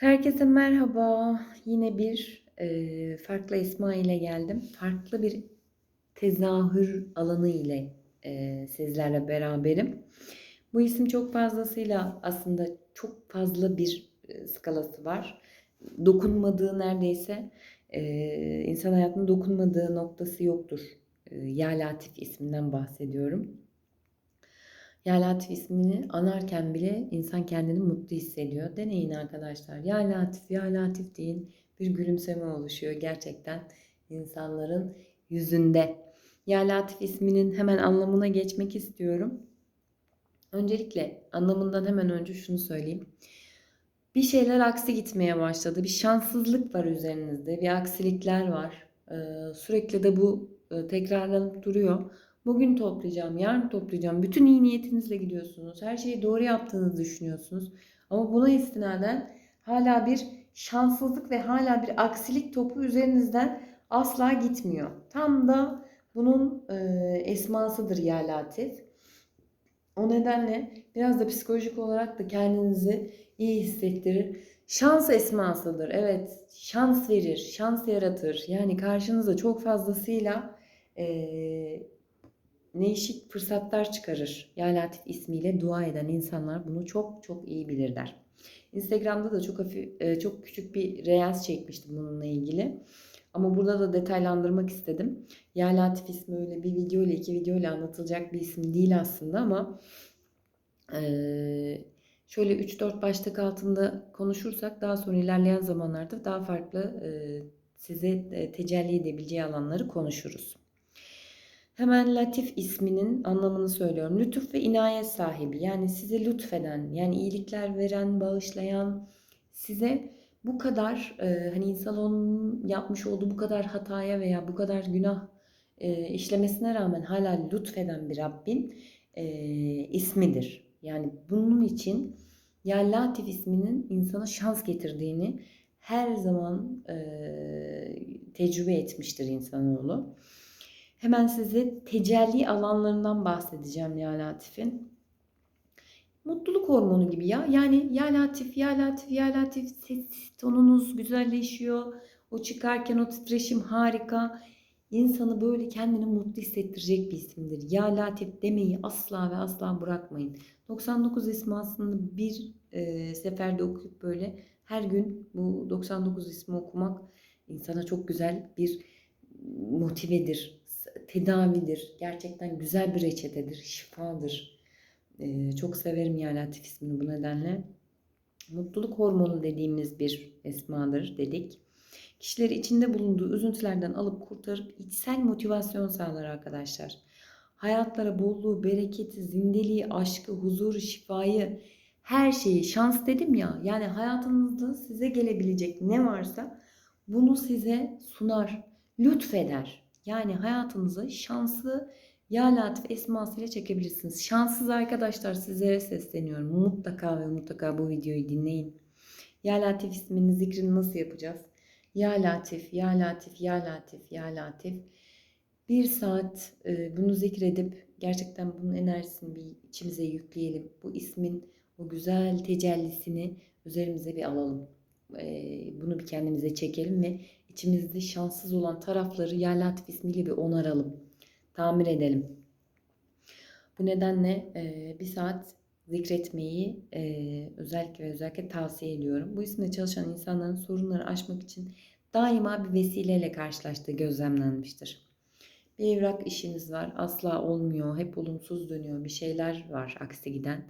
Herkese merhaba. Yine bir e, farklı esma ile geldim. Farklı bir tezahür alanı ile e, sizlerle beraberim. Bu isim çok fazlasıyla aslında çok fazla bir e, skalası var. Dokunmadığı neredeyse e, insan hayatının dokunmadığı noktası yoktur. E, ya Latif isminden bahsediyorum. Ya Latif ismini anarken bile insan kendini mutlu hissediyor. Deneyin arkadaşlar. Ya Latif, Ya deyin. Bir gülümseme oluşuyor gerçekten insanların yüzünde. Ya Latif isminin hemen anlamına geçmek istiyorum. Öncelikle anlamından hemen önce şunu söyleyeyim. Bir şeyler aksi gitmeye başladı. Bir şanssızlık var üzerinizde. Bir aksilikler var. Ee, sürekli de bu e, tekrarlanıp duruyor. Bugün toplayacağım, yarın toplayacağım. Bütün iyi niyetinizle gidiyorsunuz. Her şeyi doğru yaptığınızı düşünüyorsunuz. Ama buna istinaden hala bir şanssızlık ve hala bir aksilik topu üzerinizden asla gitmiyor. Tam da bunun e, esmasıdır ya Latif. O nedenle biraz da psikolojik olarak da kendinizi iyi hissettirir. Şans esmasıdır. Evet, şans verir, şans yaratır. Yani karşınıza çok fazlasıyla e, değişik fırsatlar çıkarır. Ya Latif ismiyle dua eden insanlar bunu çok çok iyi bilirler. Instagram'da da çok hafif, e, çok küçük bir reels çekmiştim bununla ilgili. Ama burada da detaylandırmak istedim. Ya Latif ismi öyle bir video ile iki video ile anlatılacak bir isim değil aslında ama e, şöyle 3-4 başlık altında konuşursak daha sonra ilerleyen zamanlarda daha farklı e, size tecelli edebileceği alanları konuşuruz. Hemen Latif isminin anlamını söylüyorum. Lütuf ve inayet sahibi yani size lütfeden yani iyilikler veren, bağışlayan size bu kadar e, hani insanoğlunun yapmış olduğu bu kadar hataya veya bu kadar günah e, işlemesine rağmen hala lütfeden bir Rabbin e, ismidir. Yani bunun için ya Latif isminin insana şans getirdiğini her zaman e, tecrübe etmiştir insanoğlu. Hemen size tecelli alanlarından bahsedeceğim ya Latif'in. Mutluluk hormonu gibi ya. Yani ya Latif, ya Latif, ya Latif ses tonunuz güzelleşiyor. O çıkarken o titreşim harika. İnsanı böyle kendini mutlu hissettirecek bir isimdir. Ya Latif demeyi asla ve asla bırakmayın. 99 ismi aslında bir e, seferde okuyup böyle her gün bu 99 ismi okumak insana çok güzel bir motivedir, tedavidir. Gerçekten güzel bir reçetedir, şifadır. Ee, çok severim ya Latif ismini bu nedenle. Mutluluk hormonu dediğimiz bir esmadır dedik. Kişileri içinde bulunduğu üzüntülerden alıp kurtarıp içsel motivasyon sağlar arkadaşlar. Hayatlara bolluğu, bereketi, zindeliği, aşkı, huzuru, şifayı, her şeyi, şans dedim ya. Yani hayatınızda size gelebilecek ne varsa bunu size sunar, lütfeder. Yani hayatınızı şanslı ya Latif esmasıyla çekebilirsiniz. Şanssız arkadaşlar sizlere sesleniyorum. Mutlaka ve mutlaka bu videoyu dinleyin. Ya Latif isminin zikrini nasıl yapacağız? Ya Latif, Ya Latif, Ya Latif, Ya Latif. Bir saat e, bunu zikredip gerçekten bunun enerjisini bir içimize yükleyelim. Bu ismin o güzel tecellisini üzerimize bir alalım. E, bunu bir kendimize çekelim ve içimizde şanssız olan tarafları Ya Latif ismiyle bir onaralım. Tamir edelim. Bu nedenle e, bir saat zikretmeyi e, özellikle ve özellikle tavsiye ediyorum. Bu isimle çalışan insanların sorunları aşmak için daima bir vesileyle karşılaştığı gözlemlenmiştir. Bir evrak işiniz var asla olmuyor, hep olumsuz dönüyor, bir şeyler var aksi giden.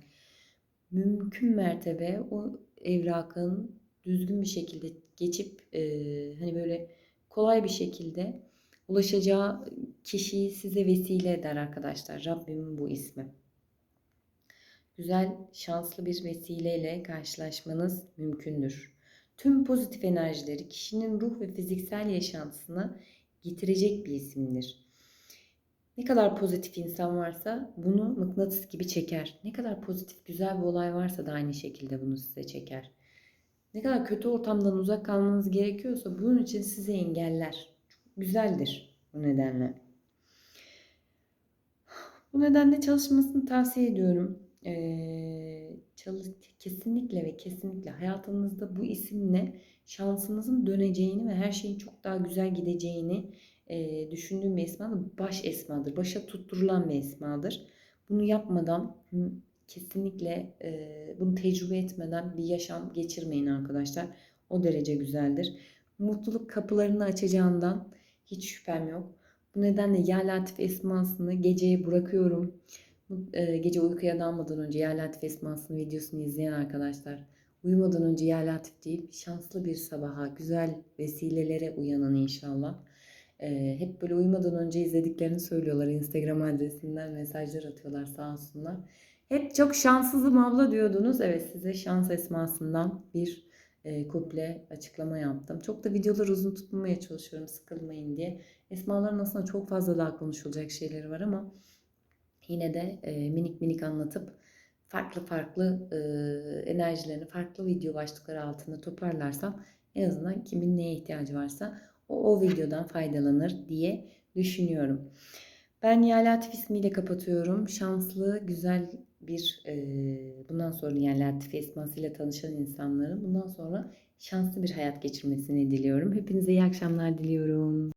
Mümkün mertebe o evrakın düzgün bir şekilde geçip e, hani böyle kolay bir şekilde ulaşacağı kişiyi size vesile eder arkadaşlar. Rabbimin bu ismi. Güzel, şanslı bir vesileyle karşılaşmanız mümkündür. Tüm pozitif enerjileri kişinin ruh ve fiziksel yaşantısına getirecek bir isimdir. Ne kadar pozitif insan varsa bunu mıknatıs gibi çeker. Ne kadar pozitif güzel bir olay varsa da aynı şekilde bunu size çeker. Ne kadar kötü ortamdan uzak kalmanız gerekiyorsa bunun için size engeller. Güzeldir bu nedenle. Bu nedenle çalışmasını tavsiye ediyorum. eee, çalış kesinlikle ve kesinlikle hayatınızda bu isimle şansınızın döneceğini ve her şeyin çok daha güzel gideceğini eee, düşündüğüm bir esmadır. Baş esmadır. Başa tutturulan bir esmadır. Bunu yapmadan kesinlikle eee, bunu tecrübe etmeden bir yaşam geçirmeyin arkadaşlar. O derece güzeldir. Mutluluk kapılarını açacağından hiç şüphem yok. Bu nedenle Ya Latif esmasını geceye bırakıyorum. E, Gece uykuya dalmadan önce Ya Latif esmasının videosunu izleyen arkadaşlar uyumadan önce Ya Latif deyip şanslı bir sabaha, güzel vesilelere uyanın inşallah. E, hep böyle uyumadan önce izlediklerini söylüyorlar. Instagram adresinden mesajlar atıyorlar sağ olsunlar. Hep çok şanssızım abla diyordunuz. Evet size şans esmasından bir e, kuple açıklama yaptım. Çok da videoları uzun tutmamaya çalışıyorum sıkılmayın diye. Esmaların aslında çok fazla daha konuşulacak şeyleri var ama yine de e, minik minik anlatıp farklı farklı e, enerjilerini farklı video başlıkları altında toparlarsam en azından kimin neye ihtiyacı varsa o, o videodan faydalanır diye düşünüyorum. Ben Nihal Latif ismiyle kapatıyorum. Şanslı, güzel bir e, bundan sonra Nihal Latif esmasıyla tanışan insanların bundan sonra şanslı bir hayat geçirmesini diliyorum. Hepinize iyi akşamlar diliyorum.